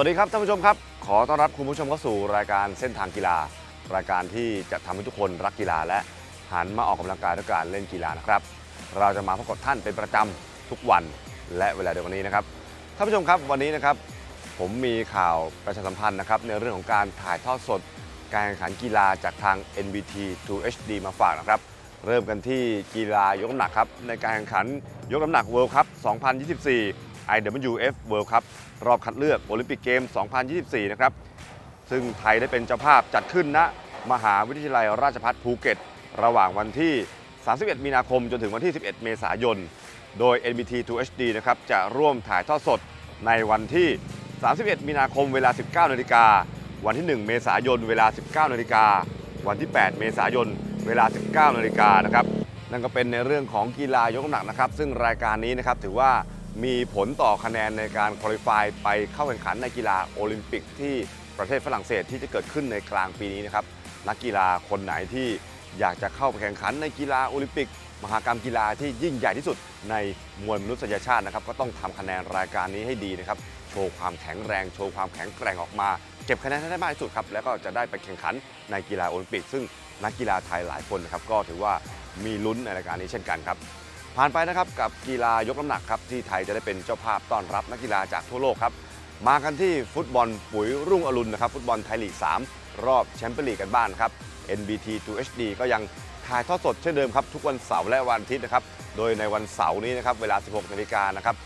สวัสดีครับท่านผู้ชมครับ ขอต้อนรับคุณผู้ชมเข้าสู่รายการเส้นทางกีฬา รายการที่จะทำให้ทุกคนรักกีฬาและหันมาออกกำลังกายด้วยการเล่นกีฬานะครับ เราจะมาพบกับท่านเป็นประจำทุกวันและเวลาเดียวกันนี้นะครับท่านผู้ชมครับวันนี้นะครับ ผมมีข่าวประชาสัมพันธ์นะครับในเรื่องของการถ่ายทอดสด การแข่งขันกีฬาจากทาง NBT 2 HD มาฝากนะครับ เริ่มกันที่กีฬายกน้ำหนักครับในการแข่งขันยกน้ำหนัก World Cup 2024 IWF World Cup รอบคัดเลือกโอลิมปิกเกม 2024 นะครับ ซึ่งไทยได้เป็นเจ้าภาพจัดขึ้นณมหาวิทยาลัยราชภัฏภูเก็ต ระหว่างวันที่ 31 มีนาคมจนถึงวันที่ 11 เมษายน โดย NBT 2 HD นะครับจะร่วมถ่ายทอดสดในวันที่ 31 มีนาคมเวลา 19 นาฬิกา วันที่ 1 เมษายน เวลา 19 นาฬิกา วันที่ 8 เมษายน เวลา 19 นาฬิกานะครับ นั่นก็เป็นในเรื่องของกีฬายกน้ำหนักนะครับ ซึ่งรายการนี้นะครับถือว่า มีผลต่อคะแนนในการคุริฟายไปเข้าแข่งขันในกีฬาโอลิมปิกที่ประเทศฝรั่งเศสที่จะเกิดขึ้นในกลางปีนี้นะครับนักกีฬาคนไหนที่อยากจะเข้าไปแข่งขันในกีฬาโอลิมปิก มหากรรมกีฬาที่ยิ่งใหญ่ที่สุดในมวลมนุษยชาตินะครับ ก็ต้องทำคะแนนรายการนี้ให้ดีนะครับ โชว์ความแข็งแรง โชว์ความแข็งแกร่งออกมา เก็บคะแนนให้ได้มากที่สุดครับ แล้วก็จะได้ไปแข่งขันในกีฬาโอลิมปิก ซึ่งนักกีฬาไทยหลายคนนะครับก็ถือว่ามีลุ้นในรายการนี้เช่นกันครับ ผ่านไปนะครับกับกีฬายกน้ำหนักครับที่ไทยจะได้เป็นเจ้าภาพต้อนรับนักกีฬาจากทั่วโลกครับมากันที่ฟุตบอลปุ๋ยรุ่งอรุณนะครับฟุตบอลไทยลีก 3 รอบแชมเปี้ยนลีกกันบ้านครับ NBT 2 HD ก็ยังถ่ายทอดสดเช่นเดิมครับทุกวันเสาร์และวันอาทิตย์นะครับโดยในวันเสาร์นี้นะครับเวลา 16นาฬิกานะครับ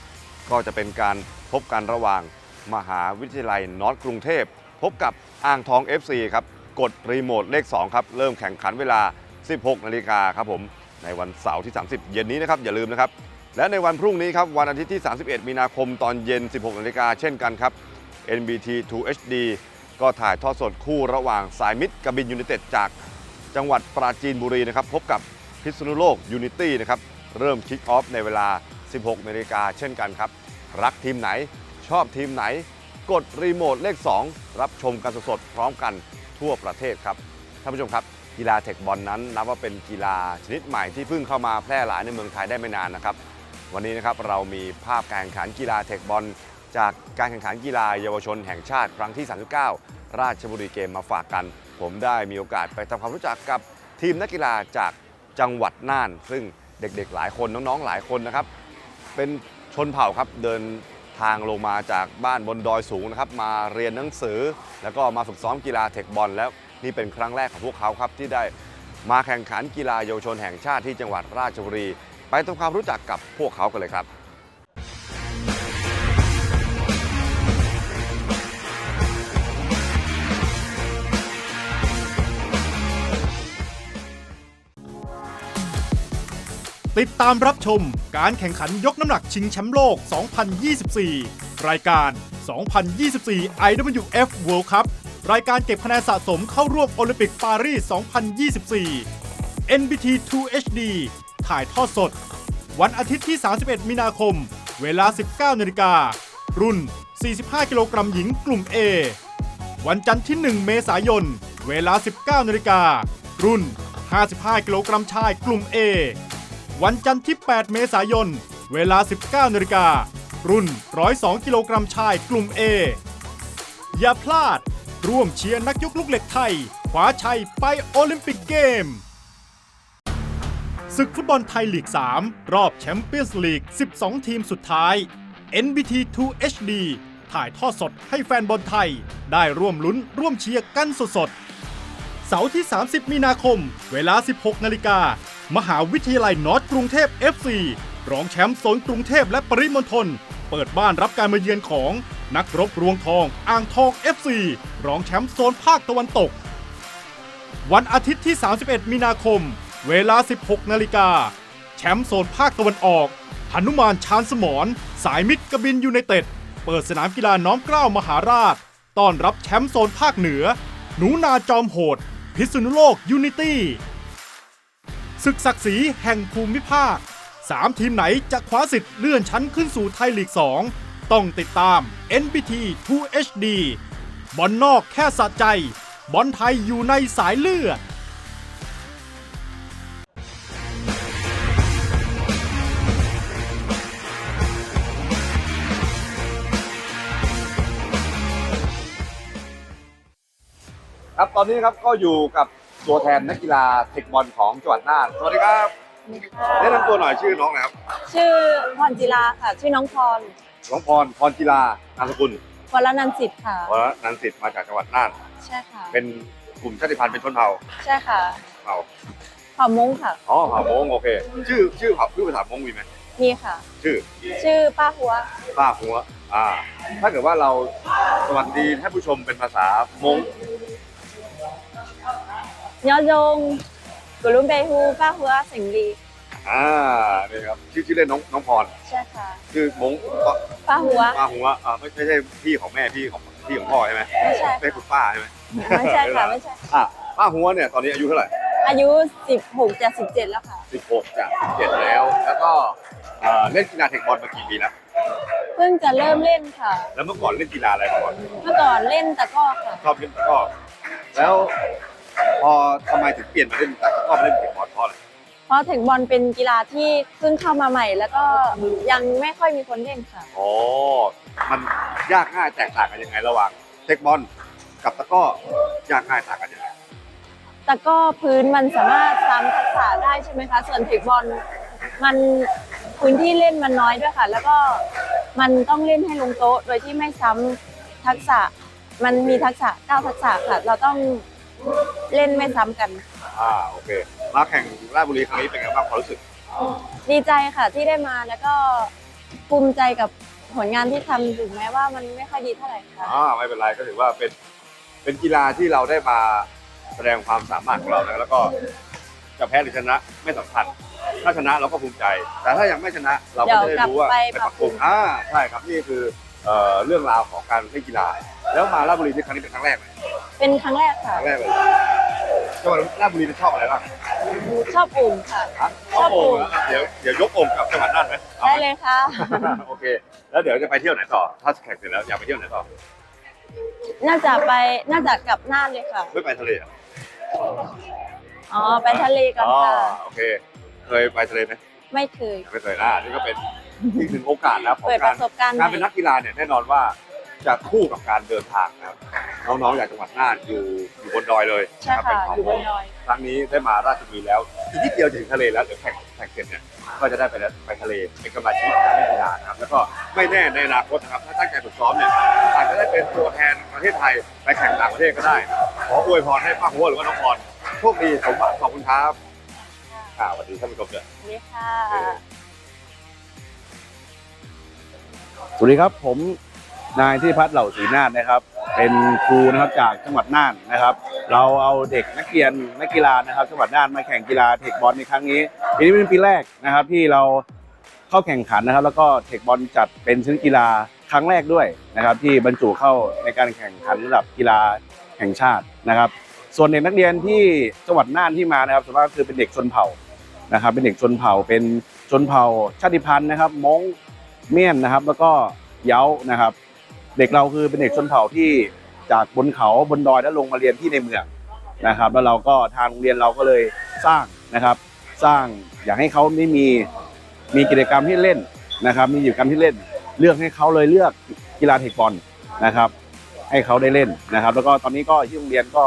ก็จะเป็นการพบกันระหว่างมหาวิทยาลัยนอตกรุงเทพ พบกับอ่างทอง FC ครับกดรีโมทเลข2ครับเริ่มแข่งขันเวลา 16นาฬิกาครับผม ในวันเสาร์ที่ 30 เย็นนี้นะครับอย่าลืมนะครับ และในวันพรุ่งนี้ครับวันอาทิตย์ที่ 31 มีนาคมตอนเย็น 16นาฬิกาเช่นกันครับ NBT 2 HD ก็ถ่ายทอดสดคู่ระหว่างสายมิตรกบินยูไนเต็ดจากจังหวัดปราจีนบุรีนะครับพบกับพิษณุโลกยูนิตี้นะครับเริ่มคิกออฟในเวลา 16นาฬิกาเช่นกันครับ รักทีมไหนชอบทีมไหน กดรีโมทเลข 2 รับชมกันสดๆพร้อมกันทั่วประเทศครับท่านผู้ชมครับ กีฬาเทคบอลนั้นนับว่าเป็นกีฬาชนิดใหม่ที่เพิ่งเข้ามาแพร่หลายในเมืองไทยได้ไม่นานนะครับวันนี้นะครับเรามีภาพการแข่งขันกีฬาเทคบอลจากการแข่งขันกีฬาเยาวชนแห่งชาติครั้งที่ 39 ราชบุรีเกมมาฝากกัน ผมได้มีโอกาสไปทำความรู้จักกับทีมนักกีฬาจากจังหวัดน่าน ซึ่งเด็กๆ หลายคนน้องๆ หลายคนนะครับ เป็นชนเผ่าครับเดินทางลงมาจากบ้านบนดอยสูงนะครับมาเรียนหนังสือ แล้วก็มาฝึกซ้อมกีฬาเทคบอลแล้ว นี่เป็นครั้งแรกของพวกเขาครับที่ได้มาแข่งขันกีฬาเยาวชนแห่งชาติที่จังหวัดราชบุรี ไปทำความรู้จักกับพวกเขากันเลยครับติดตามรับชมการแข่งขันยกน้ำหนักชิงแชมป์โลก 2024 รายการ 2024 IWF World Cup รายการเก็บคะแนนสะสมเข้าร่วมโอลิมปิกปารีส 2024 NBT 2 HD ถ่ายทอดสด วันอาทิตย์ที่ 31 มีนาคม เวลา 19นาฬิกา รุ่น 45 กิโลกรัมหญิงกลุ่ม A วันจันทร์ที่ 1 เมษายน เวลา 19นาฬิกา รุ่น 55 กิโลกรัมชายกลุ่ม A วันจันทร์ที่ 8 เมษายน เวลา 19นาฬิกา รุ่น 102 กิโลกรัมชายกลุ่ม A อย่าพลาด ร่วมเชียร์นักยกลูกเหล็กไทยคว้าชัยไปโอลิมปิกเกมศึกฟุตบอลไทยลีก 3 รอบแชมเปี้ยนส์ลีก 12 ทีมสุดท้าย NBT 2 HD ถ่ายทอดสดให้แฟนบอลไทย ได้ร่วมลุ้นร่วมเชียร์กันสดๆ เสาร์ที่ 30 มีนาคม เวลา 16 นาฬิกา มหาวิทยาลัยนอร์ทกรุงเทพ FC รองแชมป์โซนกรุงเทพและปริมณฑล เปิดบ้านรับการมาเยือนของ นักรบรวงทองอ่างทอง FC รองแชมป์โซนภาคตะวันตก วันอาทิตย์ที่ 31 มีนาคม เวลา 16 นาฬิกา แชมป์โซนภาคตะวันออกหนุมานชานสมรสายมิตรกบินยูไนเต็ด เปิดสนามกีฬาน้อมเกล้ามหาราช ต้อนรับแชมป์โซนภาคเหนือ หนูนาจอมโหด พิษณุโลกยูนิตี้ศึกศักดิ์ศรีแห่งภูมิภาค 3 ทีมไหนจะคว้าสิทธิ์เลื่อนชั้นขึ้นสู่ไทยลีก 2 ต้องติดตาม NBT 2 HD บอลนอกแค่สะใจ บอลไทยอยู่ในสายเลือดครับตอนนี้ครับก็อยู่กับตัวแทนนักกีฬาเทคบอลของจังหวัดน่านสวัสดีครับแนะนำตัวหน่อยชื่อน้องนะครับ ชื่อพรจิลาค่ะ ชื่อน้องพร น้องพรพรกีฬานามสกุลวรนันท์สิทธิ์ค่ะ วรนันท์สิทธิ์มาจากจังหวัดน่าน ใช่ค่ะ เป็นกลุ่มชาติพันธุ์เป็นชนเผ่าใช่ค่ะเผ่าเผ่ามงค่ะ อ๋อเผ่ามงโอเค ชื่อชื่อเผ่าชื่อภาษามงมีไหมนี่ค่ะ ชื่อชื่อป้าหัว ป้าหัว อ่า ถ้าเกิดว่าเราสวัสดีท่านผู้ชมเป็นภาษามงยอดยงกุลุมเบฮูป้าหัวสิงห์ลี อ่านี่ครับชื่อชื่อเล่นน้องน้องพรใช่ค่ะชื่อมงป้าหัวป้าหัวอ่าไม่ไม่ใช่พี่ของแม่พี่ของพี่ของพ่อใช่ไหมไม่ใช่ไม่คุณป้าใช่ไหมไม่ใช่ค่ะไม่ใช่อะป้าหัวเนี่ยตอนนี้อายุเท่าไหร่อายุ16จะ17แล้วค่ะ16จาก17แล้ว แล้วก็เอ่อเล่นกีฬาเทคบอลมากี่ปีแล้วเพิ่งจะเริ่มเล่นค่ะ แล้วเมื่อก่อนเล่นกีฬาอะไรมาก่อน เมื่อก่อนเล่นตะกร้อค่ะ ชอบเล่นตะกร้อ แล้วพอทำไมถึงเปลี่ยนมาเล่นตะกร้อมาเล่นเทคบอลเพราะอะไร เพราะเทคบอลเป็นกีฬาที่เพิ่งเข้ามาใหม่ แล้วก็ยังไม่ค่อยมีคนเล่นค่ะ อ๋อ มันยากง่ายแตกต่างกันยังไงระหว่างเทคบอลกับตะกร้อยากง่ายต่างกันยังไงตะกร้อพื้นมันสามารถซ้ำทักษะได้ใช่ไหมคะ ส่วนเทคบอลมันพื้นที่เล่นมันน้อยด้วยค่ะ แล้วก็มันต้องเล่นให้ลงโต๊ะ โดยที่ไม่ซ้ำทักษะ มันมีทักษะเก้าทักษะค่ะ เราต้องเล่นไม่ซ้ำกัน อ่าโอเค มาแข่งราชบุรีครั้งนี้เป็นไงบ้างความรู้สึก ดีใจค่ะที่ได้มาแล้วก็ภูมิใจกับผลงานที่ทำถึงแม้ว่ามันไม่ค่อยดีเท่าไหร่ค่ะ อ่าไม่เป็นไรก็ถือว่าเป็นเป็นกีฬาที่เราได้มาแสดงความสามารถของเรานะแล้วก็จะแพ้หรือชนะไม่สำคัญถ้าชนะเราก็ภูมิใจ แต่ถ้ายังไม่ชนะเราก็จะได้รู้ว่าเดี๋ยวกลับไปปรับปรุงอ่าใช่ครับนี่คือเอ่อเรื่องราวของการเล่นกีฬา แล้วมาราชบุรีที่ครั้งนี้เป็นครั้งแรกไหมเป็นครั้งแรกคค่ะรั้งแรกเลยจังหวัดราชบุรีชอบอะไรบ้างชอบอุ่นค่ะฮะชอบโอ่งเดี๋ยวเดี๋ยวยกโอ่งกลับจังหวัดน่านไหมอาได้หมเลยค่ะ โอเค แล้วเดี๋ยวจะไปเที่ยวไหนต่อ ถ้าแข่งเสร็จแล้วอยากไปเที่ยวไหนต่อ น่าจะไปน่าจะกลับน่านเลยค่ะ ไม่ไปทะเลเหรออ๋อไปทะเลกันอ๋อค่ะ โอเค เคยไปทะเลไหมไม่เคย ไม่เคยอ่านี่ก็เป็นอีกหนึ่งโอกาสนะของเปิดปการระสบการณ์ใหการม่เป็นนักกีฬาเนี่ยแน่นอนว่า จะคู่กับการเดินทางนะครับน้องๆจากจังหวัดน่านอยู่อยู่บนดอยเลยใช่นะค่ะเป็นเขาอยู่บนดอย ครั้งนี้ได้มาราชบุรีแล้วอีกนิดเดียวจะถึงทะเลแล้วเดี๋ยวแข่งแข่งเสร็จเนี่ยก็จะได้ไปไปทะเลเป็นกำลังชีวิตของการเล่นกีฬานะครับแล้วก็ไม่แน่ในอนาคตนะครับถ้าตั้งใจฝึกซ้อมเนี่ยอาจจะได้เป็นตัวแทนประเทศไทยไปแข่งต่างประเทศก็ได้ ขออวยพรให้ป้าหัวหรือว่าน้องพรโชคดีสมหวังขอบคุณครับค่ะสวัสดีท่านผู้ชมด้วย นี่ค่ะ สวัสดีครับ ผม นายที่พัฒเหล่าศรีนาฏนะครับ เป็นครูนะครับจากจังหวัดน่านนะครับ เราเอาเด็กนักเรียนนักกีฬานะครับ จังหวัดน่านมาแข่งกีฬาเทคบอลในครั้งนี้ปีนี้เป็นปีแรกนะครับ ที่เราเข้าแข่งขันนะครับ แล้วก็เทคบอลจัดเป็นชนิดกีฬาครั้งแรกด้วยนะครับ ที่บรรจุเข้าในการแข่งขันระดับกีฬาแห่งชาตินะครับ ส่วนเด็กนักเรียนที่จังหวัดน่านที่มานะครับส่วนมากคือเป็นเด็กชนเผ่านะครับ เป็นเด็กชนเผ่าเป็นชนเผ่าชาติพันธุ์นะครับมงเมียนนะครับ แล้วก็เย้านะครับ เด็กเราคือเป็นเด็กชนเผ่าที่จากบนเขาบนดอยแล้วลงมาเรียนที่ในเมืองนะครับ แล้วเราก็ทางโรงเรียนเราก็เลยสร้างนะครับ สร้างอยากให้เขาได้มีมีกิจกรรมที่เล่นนะครับ มีกิจกรรมที่เล่น เลือกให้เขาเลยเลือกกีฬาเทคบอลนะครับ ให้เขาได้เล่นนะครับ แล้วก็ตอนนี้ก็ที่โรงเรียนก็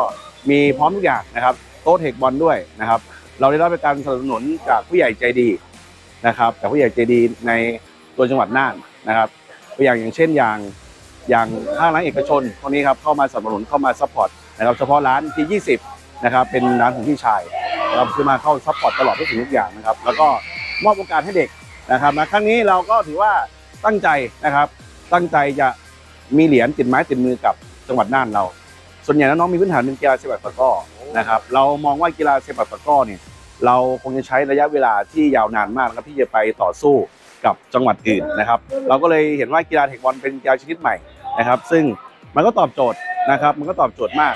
มีพร้อมทุกอย่างนะครับ โต๊ะเทคบอลด้วยนะครับ เราได้รับการสนับสนุนจากผู้ใหญ่ใจดีนะครับจากผู้ใหญ่ใจดีในตัวจังหวัดน่านนะครับตัวอย่างอย่างเช่นอย่าง อย่างห้างร้านเอกชนพวกนี้ครับเข้ามาสนับสนุนเข้ามาซัพพอร์ตนะครับเฉพาะร้านที่ 20นะครับเป็นร้านของพี่ชายเราคือมาเข้าซัพพอร์ตตลอดทุกสิ่งทุกอย่างนะครับแล้วก็มอบโอกาสให้เด็กนะครับมาครั้งนี้เราก็ถือว่าตั้งใจนะครับตั้งใจจะมีเหรียญติดไม้ติดมือกับจังหวัดน่านเรา ส่วนใหญ่แล้วน้องมีพื้นฐานเป็นกีฬาเซปักตะก้อนะครับเรามองว่ากีฬาเซปักตะก้อเนี่ยเราคงจะใช้ระยะเวลาที่ยาวนานมากนะครับที่จะไปต่อสู้กับจังหวัดอื่นนะครับ เราก็เลยเห็นว่ากีฬาเทคบอลเป็นกีฬาชนิดใหม่ นะครับ ซึ่งมันก็ตอบโจทย์นะครับ มันก็ตอบโจทย์มาก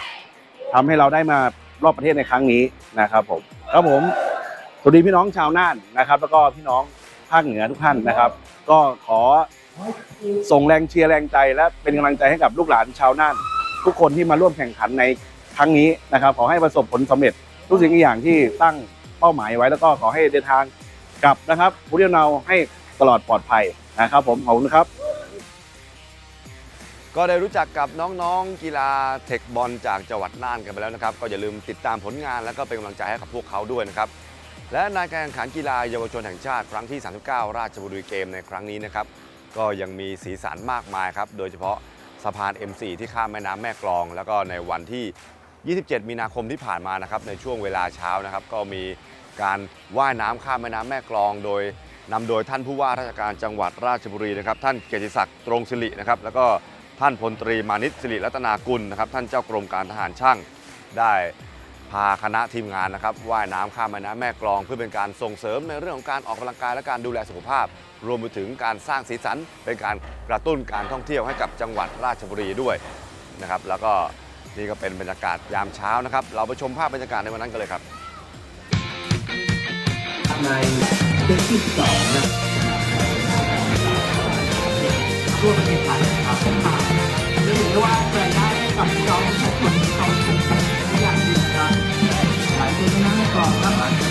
ทำให้เราได้มารอบประเทศในครั้งนี้นะครับผมครับผมสวัสดีพี่น้องชาวน่านนะครับ แล้วก็พี่น้องภาคเหนือทุกท่านนะครับ ก็ขอส่งแรงเชียร์แรงใจและเป็นกำลังใจให้กับลูกหลานชาวน่าน ทุกคนที่มาร่วมแข่งขันในครั้งนี้นะครับ ขอให้ประสบผลสำเร็จทุกสิ่งทุกอย่างที่ตั้งเป้าหมายไว้แล้วก็ขอให้เดินทางกลับนะครับผู้เรียนเราให้ตลอดปลอดภัยนะครับ ผมขอบคุณครับ ก็ได้รู้จักกับน้องๆ กีฬาเทคบอลจากจังหวัดน่านกันไปแล้วนะครับ ก็อย่าลืมติดตามผลงานแล้วก็เป็นกำลังใจให้กับพวกเขาด้วยนะครับ และในการแข่งขันกีฬาเยาวชนแห่งชาติครั้งที่ 39 ราชบุรีเกมในครั้งนี้นะครับ ก็ยังมีสีสันมากมายครับ โดยเฉพาะสะพาน M4 ที่ข้ามแม่น้ำแม่กลอง แล้วก็ในวันที่ 27 มีนาคมที่ผ่านมานะครับ ในช่วงเวลาเช้านะครับ ก็มีการว่ายน้ำข้ามแม่น้ำแม่กลอง โดยนำโดยท่านผู้ว่าราชการจังหวัดราชบุรีนะครับ ท่านเกียรติศักดิ์ตรงศิรินะครับ แล้วก็ ท่านพลตรีมานิตสิริรัตนากุลนะครับท่านเจ้ากรมการทหารช่างได้พาคณะทีมงานนะครับว่ายน้ำข้ามแม่น้ำแม่กลอง เพื่อเป็นการส่งเสริมในเรื่องของการออกกำลังกายและการดูแลสุขภาพ รวมไปถึงการสร้างสีสัน เป็นการกระตุ้นการท่องเที่ยวให้กับจังหวัดราชบุรีด้วยนะครับแล้วก็นี่ก็เป็นบรรยากาศยามเช้านะครับ เราไปชมภาพบรรยากาศในวันนั้นกันเลยครับในเซตที่สองนะร่วมเป็นฝ่ายครับจะ ว่ารายได้กับพี่น้องทุกคนเขาสนใจอย่างดีครับหลายคนนั่งกองรับหลัง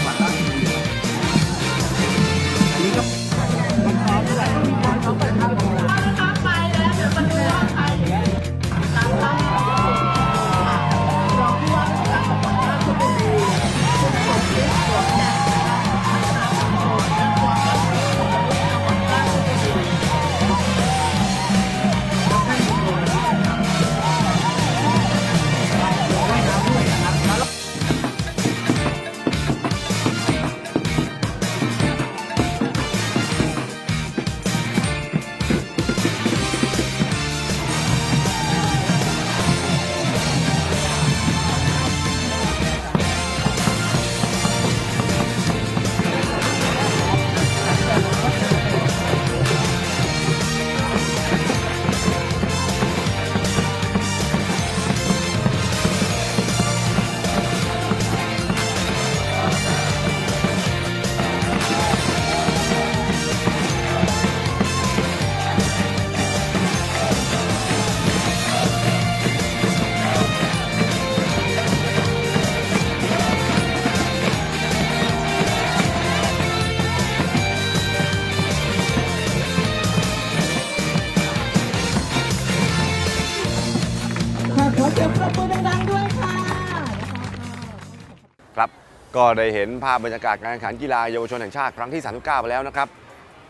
ได้เห็นภาพบรรยากาศการแข่งขันกีฬาเยาวชนแห่งชาติครั้งที่ 39 ไปแล้วนะครับ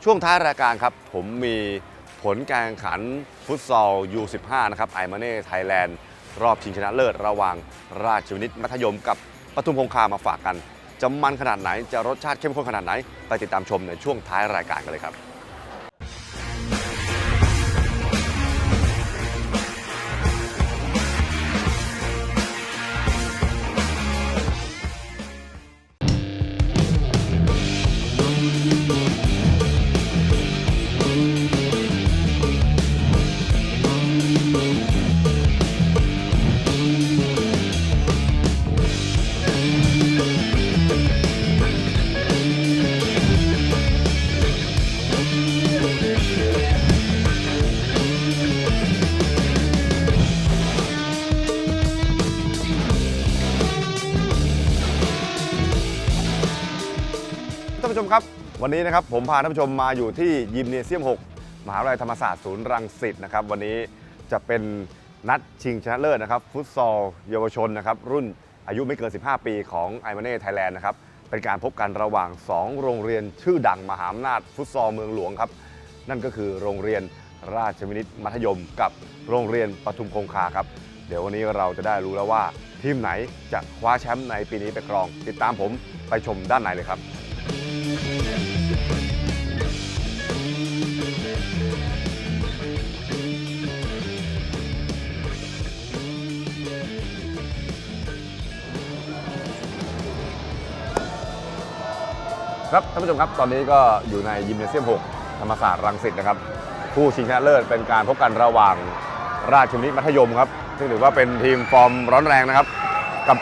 ช่วงท้ายรายการครับ ผมมีผลการแข่งขันฟุตซอล U15 นะครับไอมาเน่ไทยแลนด์รอบชิงชนะเลิศระหว่างราชวินิตมัธยมกับปทุมคงคามาฝากกัน จะมันขนาดไหนจะรสชาติเข้มข้นขนาดไหน ไปติดตามชมในช่วงท้ายรายการกันเลยครับ ชมครับ วันนี้นะครับผมพาท่านผู้ชมมาอยู่ที่ยิมเนเซียม 6 มหาวิทยาลัยธรรมศาสตร์ศูนย์รังสิตนะครับ วันนี้จะเป็นนัดชิงชนะเลิศนะครับฟุตซอลเยาวชนนะครับรุ่นอายุไม่เกิน 15 ปีของไอมาเน่ไทยแลนด์นะครับเป็นการพบกันระหว่าง 2 โรงเรียนชื่อดังมหาอำนาจฟุตซอลเมืองหลวงครับ นั่นก็คือโรงเรียนราชวินิตมัธยมกับโรงเรียนปทุมคงคาครับ เดี๋ยววันนี้เราจะได้รู้แล้วว่า ทีมไหนจะคว้าแชมป์ในปีนี้ไปครอง ติดตามผมไปชมด้านในเลยครับ ครับท่านผู้ชมครับตอนนี้ก็อยู่ในยิมเนเซียม 6 ธรรมศาสตร์รังสิตนะครับผู้ชิงชนะเลิศเป็นการพบกันระหว่างราชวินิมัธยมครับ ซึ่งถือว่าเป็นทีมฟอร์มร้อนแรงนะครับ กับ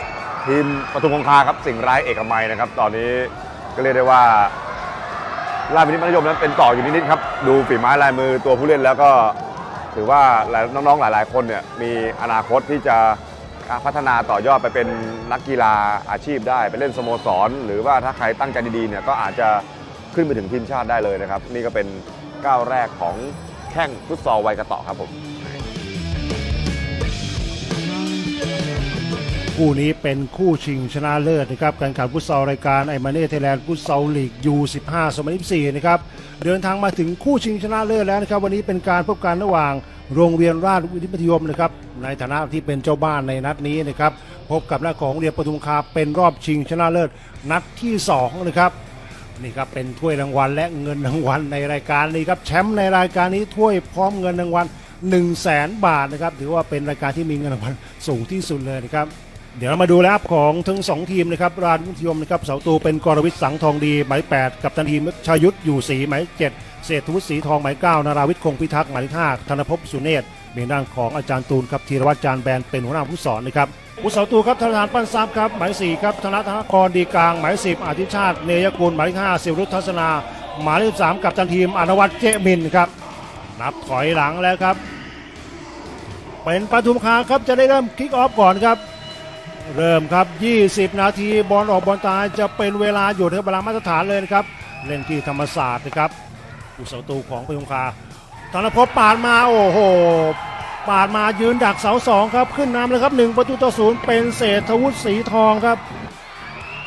ทีมปทุมคงคาครับสิ่งร้ายเอกมัยนะครับ ตอนนี้ก็เรียกได้ว่า ราชวินิมัธยมนั้นเป็นต่ออยู่นิดๆครับดูฝีไม้ลายมือตัวผู้เล่นแล้วก็ถือว่าหลายน้องๆหลาย ๆ คนเนี่ยมีอนาคตที่จะ พัฒนาต่อยอดไปเป็นนักกีฬาอาชีพได้ ไปเล่นสโมสร หรือว่าถ้าใครตั้งใจดีๆเนี่ยก็อาจจะขึ้นไปถึงทีมชาติได้เลยนะครับ นี่ก็เป็นก้าวแรกของแข้งฟุตซอลไวกระต่อครับผมคู่นี้เป็นคู่ชิงชนะเลิศนะครับการข่งขันฟุตซอลรายการไอมาเน่เทยแลนด์ฟุตซอลลีกยู15สมัย24นะครับเดินทางมาถึงคู่ชิงชนะเลิศแล้วนะครับวันนี้เป็นการพบกันระหว่างโรงเรียนราชวิทยมัธยมนะครับ ในฐานะที่เป็นเจ้าบ้านในนัดนี้นะครับ พบกับนักของเรียนปทุมคาเป็นรอบชิงชนะเลิศนัดที่สองนะครับนี่ครับเป็นถ้วยรางวัลและเงินรางวัลในรายการนี้ครับแชมป์ในรายการนี้ถ้วยพร้อมเงินรางวัล1 0 0 0 0แสนบาทนะครับถือว่าเป็นรายการที่มีเงินรางวัลสูงที่สุดเลยนะครับเดี๋ยวเรามาดูแล้วของทั้งสองทีมนะครับราชวิทยมนะครับเสาตูเป็นกรวิทย์สังทองดีหมาย8กับตันทีมชายุทธอยู่ศรีหมาย7เศรษฐวุฒิศรีทองหมาย9นาราวิทย์คงพิทักษ์หมาย5ธนภพสุเนศ มีด้านของอาจารย์ตูนครับธีรวัตรจานแบนเป็นหัวหน้าผู้สอนนะครับผู้เสาตูครับธนาธานปั้นซับครับหมาย4ครับธนาธนกรดีกลางหมาย10อาทิชาติเนยกุลหมาย5สิรุทธัศนาหมายเลขสามกับตันทีมอนวัตเจมินครับนับถอยหลังแล้วครับ เป็นปทุมคาครับจะได้เริ่มคิกออฟก่อนครับ เริ่มครับ 20 นาทีบอลออกบอลตายจะเป็นเวลาหยุดครับเวลามาตรฐานเลยนะครับ เล่นที่ธรรมศาสตร์นะครับอุสาตูของปทุมคา ธนพบปาดมาโอ้โหปาดมายืนดักเสาสองครับขึ้นนำเลยครับหนึ่งประตูต่อศูนย์เป็นเศรษฐวุฒิศรีทองครับ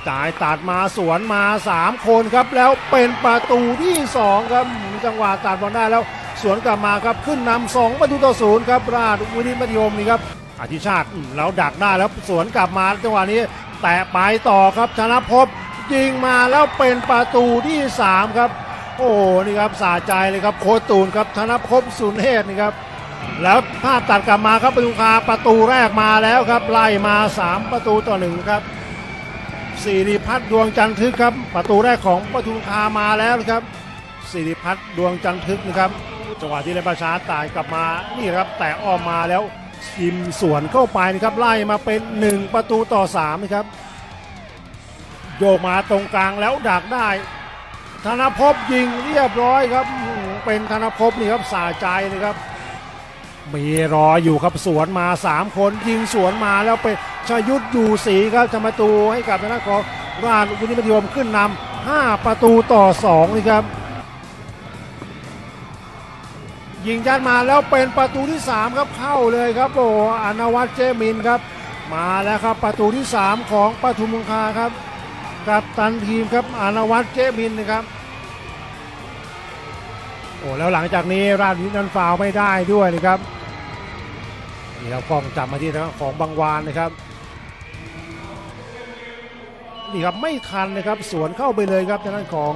จ่ายตัดมาสวนมา 3 คนครับ แล้วเป็นประตูที่ 2 ครับจังหวะตัดบอลได้แล้วสวนกลับมาครับขึ้นนำ2ประตูต่อศูนย์ครับราชวินิตมัธยมนี่ครับอธิชาติอืมแล้วดักได้แล้วสวนกลับมาจังหวะนี้แตะไปต่อครับธนภพยิงมาแล้วเป็นประตูที่ 3 ครับ โอ้โหนี่ครับสาใจเลยครับโคตูนครับธนภพสุนเทศนี่ครับ แล้วภาพตัดกลับมาครับปทุมคาประตูแรกมาแล้วครับไล่มา 3 ประตูต่อหนึ่งครับสิริพัฒน์ดวงจันทึกครับ ประตูแรกของปทุมคามาแล้วครับสิริพัฒน์ดวงจันทึกนะครับจังหวะที่เลนประชาตายกลับมานี่ครับแต่อ้อมมาแล้วยิมสวนเข้าไปนะครับไล่มาเป็น 1 ประตูต่อ3นะครับโยกมาตรงกลางแล้วดักได้ ธนภพยิงเรียบร้อยครับ เป็นธนภพนี่ครับสาใจเลยครับ มีรออยู่ครับสวนมา 3 คนยิงสวนมาแล้วเป็นชยุทธอยู่สีครับทำประตูให้กับทางด้านของราชวินิมัธยมขึ้นนำ5ประตูต่อ2นี่ครับยิงยัดมาแล้วเป็นประตูที่ 3 ครับเข้าเลยครับโอ้อนวัตเจมินครับ มาแล้วครับประตูที่ 3 ของปทุมคงคาครับ กับตันทีมครับอนวัตเจมินนะครับ โอ้แล้วหลังจากนี้ราชวินิตนั้นฟาวไม่ได้ด้วยนะครับนี่ครับกล้องจับมาที่ทางของบางวานนะครับนี่ครับไม่ทันนะครับสวนเข้าไปเลยครับทางด้านของ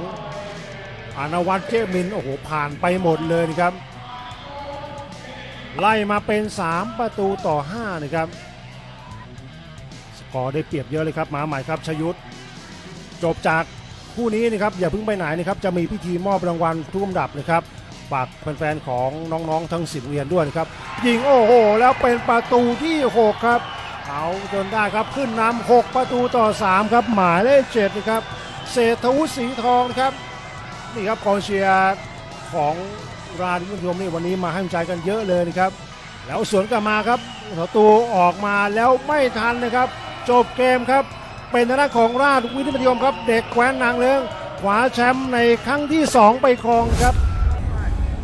อานวัตเจมินโอ้โหผ่านไปหมดเลยนะครับ ไล่มาเป็น 3 ประตูต่อ 5 นะครับ สกอร์ได้เปรียบเยอะเลยครับมาใหม่ครับชยุทธ จบจากคู่นี้นะครับอย่าเพิ่งไปไหนนะครับจะมีพิธีมอบรางวัลทุกลำดับนะครับฝากแฟนๆของน้องๆทั้งสิบเรียนด้วยนะครับยิงโอ้โห แล้วเป็นประตูที่ 6 ครับเอาจนได้ครับขึ้นนำ6ประตูต่อ 3 ครับ หมายเลขเจ็ดนะครับเศรษฐวุฒิสีทองนะครับนี่ครับกองเชียร์ของราชวิทยมนี่วันนี้มาให้กำลังใจกันเยอะเลยนะครับ แล้วสวนกลับมาครับประตูออกมาแล้วไม่ทันนะครับ จบเกมครับ เป็นทางด้านของราชวิทยมครับ เด็กแคว้นนางเลิงคว้าแชมป์ในครั้งที่ 2 ไปครองครับ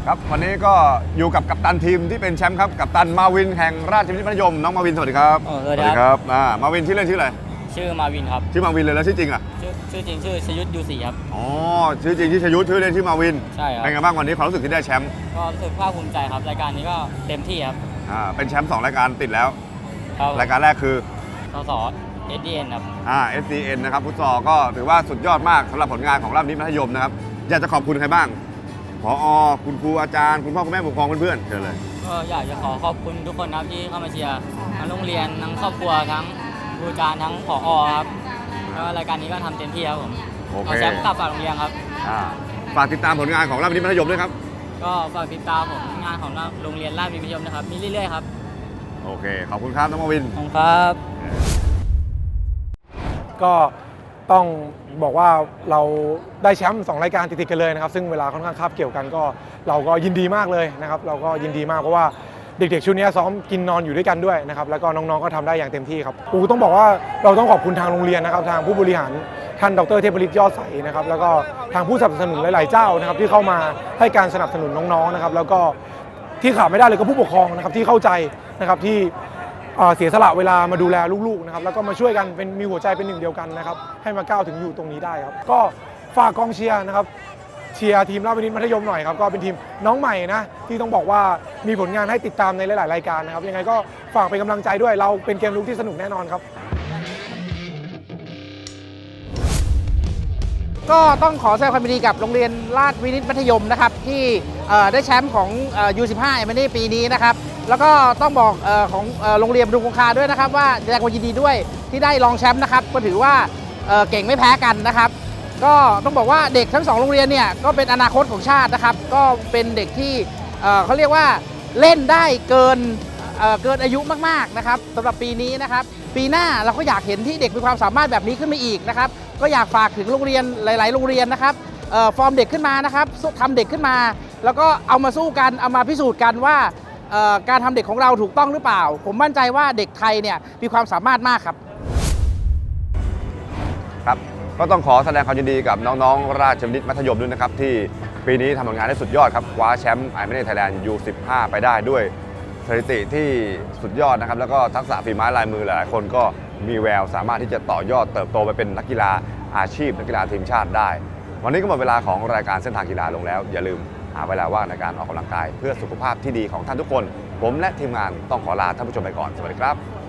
ครับ วันนี้ก็อยู่กับกัปตันทีมที่เป็นแชมป์ครับ กัปตันมาวินแห่งราชวิทยามัธยมน้องมาวินสวัสดีครับอ๋อสวัสดีครับ อ่ามาวินชื่อเล่นชื่ออะไรชื่อมาวินครับชื่อมาวินเลยแล้วชื่อจริงอะชื่อชื่อจริงชื่อชยุทธยูสีครับ อ๋อชื่อจริงชื่อชยุทธชื่อเล่นชื่อมาวินใช่ครับเป็นไงบ้างวันนี้ความรู้สึกที่ได้แชมป์ก็รู้สึกภาคภูมิใจครับรายการนี้ก็เต็มที่ครับอ่าเป็นแชมป์สองรายการติดแล้วครับรายการแรกคือสส เอสดีเอ็นครับ อ่า SCN นะครับฟุตซอลก็ถือว่าสุดยอดมากสำหรับผลงานของราชวินิตมัธยมนะครับอยากจะขอบคุณใครบ้างพอคุณครูอาจารย์คุณพ่อคุณแม่ผู้ปกครองเพื่อนๆเชิญเลย ก็อยากจะขอขอบคุณทุกคนนะครับที่เข้ามาเชียร์ทั้งโรงเรียนทั้งครอบครัวทั้งครูอาจารย์ทั้งผอครับแล้วรายการนี้ก็ทำเต็มที่ครับผมโอเค เอาแชมป์กลับฝากโรงเรียนครับ อ่าฝากติดตามผลงานของราชวินิตมัธยมด้วยครับ ก็ฝากติดตามผมงานของโรงเรียนราชวิทยมนะครับมีเรื่อยๆครับโอเค ขอบคุณครับน้องมาวิน ขอบคุณครับ ก็ต้องบอกว่าเราได้แชมป์สองรายการติดๆกันเลยนะครับ ซึ่งเวลาค่อนข้างคาบเกี่ยวกันก็ เราก็ยินดีมากเลยนะครับ เราก็ยินดีมากเพราะว่าเด็กๆ ชุดนี้ซ้อมกินนอนอยู่ด้วยกันด้วยนะครับ แล้วก็น้องๆ ก็ทำได้อย่างเต็มที่ครับปูต้องบอกว่าเราต้องขอบคุณทางโรงเรียนนะครับ ทางผู้บริหารท่านดรเทพฤทธิ์ยอดใสนะครับ แล้วก็ทางผู้สนับสนุนหลายๆ เจ้านะครับที่เข้ามาให้การสนับสนุนน้องๆ นะครับ แล้วก็ที่ขาดไม่ได้เลยก็ผู้ปกครองนะครับที่เข้าใจนะครับที่ เสียสละเวลามาดูแลลูกๆนะครับแล้วก็มาช่วยกันเป็นมีหัวใจเป็นหนึ่งเดียวกันนะครับให้มาก้าวถึงอยู่ตรงนี้ได้ครับ ก็ฝากกองเชียร์นะครับเชียร์ทีมราชวินิตมัธยมหน่อยครับก็เป็นทีมน้องใหม่นะที่ต้องบอกว่ามีผลงานให้ติดตามในหลาย ๆ รายการนะครับยังไงก็ฝากเป็นกำลังใจด้วยเราเป็นเกมลุกที่สนุกแน่นอนครับ ก็ต้องขอแสดงความยินดีกับโรงเรียนราชวินิตมัธยมนะครับที่ได้แชมป์ของ U15 เอมเน่ปีนี้นะครับแล้วก็ต้องบอกอของโรงเรียนบำรุงคงคาด้วยนะครับ ว่าแสดงความยินดีด้วยที่ได้รองแชมป์นะครับก็ถือว่าเก่งไม่แพ้กันนะครับ ก็ต้องบอกว่าเด็กทั้งสองโรงเรียนเนี่ยก็เป็นอนาคตของชาตินะครับ ก็เป็นเด็กที่เขาเรียกว่าเล่นได้เกินเเกินอายุมากๆนะครับสำหรับปีนี้นะครับ ปีหน้าเราก็อยากเห็นที่เด็กมีความสามารถแบบนี้ขึ้นมาอีกนะครับ ก็อยากฝากถึงโรงเรียนหลาย ๆ โรงเรียนนะครับฟอร์มเด็กขึ้นมานะครับทำเด็กขึ้นมา แล้วก็เอามาสู้กันเอามาพิสูจน์กันว่าการทำเด็กของเราถูกต้องหรือเปล่า ผมมั่นใจว่าเด็กไทยเนี่ยมีความสามารถมากครับ ครับ ก็ต้องขอแสดงความยินดีกับน้อง ๆ ราชวินิตมัธยมด้วยนะครับ ที่ปีนี้ทำผลงานได้สุดยอดครับคว้าแชมป์ไอเมเนไทยแลนด์ U15 ไปได้ด้วยสถิติที่สุดยอดนะครับ แล้วก็ทักษะฝีไม้ลายมือหลายๆคนก็ มีแววสามารถที่จะต่อยอดเติบโตไปเป็นนักกีฬาอาชีพนักกีฬาทีมชาติได้ วันนี้ก็หมดเวลาของรายการเส้นทางกีฬาลงแล้ว อย่าลืมหาเวลาว่างในการออกกำลังกาย เพื่อสุขภาพที่ดีของท่านทุกคน ผมและทีมงานต้องขอลาท่านผู้ชมไปก่อนสวัสดีครับ